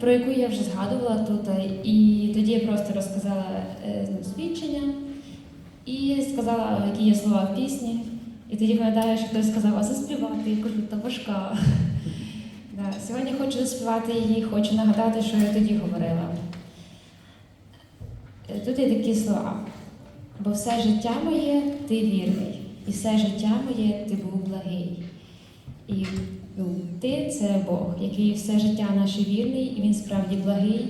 про яку я вже згадувала тут. І тоді я просто розказала е, ну, свідчення і сказала, які є слова в пісні. І тоді пам'ятаю, що хтось сказав, а заспівати, я кажу, та важка. Сьогодні хочу заспівати її, хочу нагадати, що я тоді говорила. Е, Тут є такі слова. Бо все життя моє ти вірний, і все життя моє ти був благий. І ти це Бог, який все життя наше вірний, і він справді благий.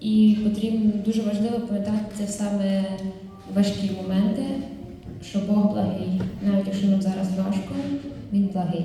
І потрібно дуже важливо пам'ятати це саме важкі моменти, що Бог благий. Навіть якщо нам зараз важко, він благий.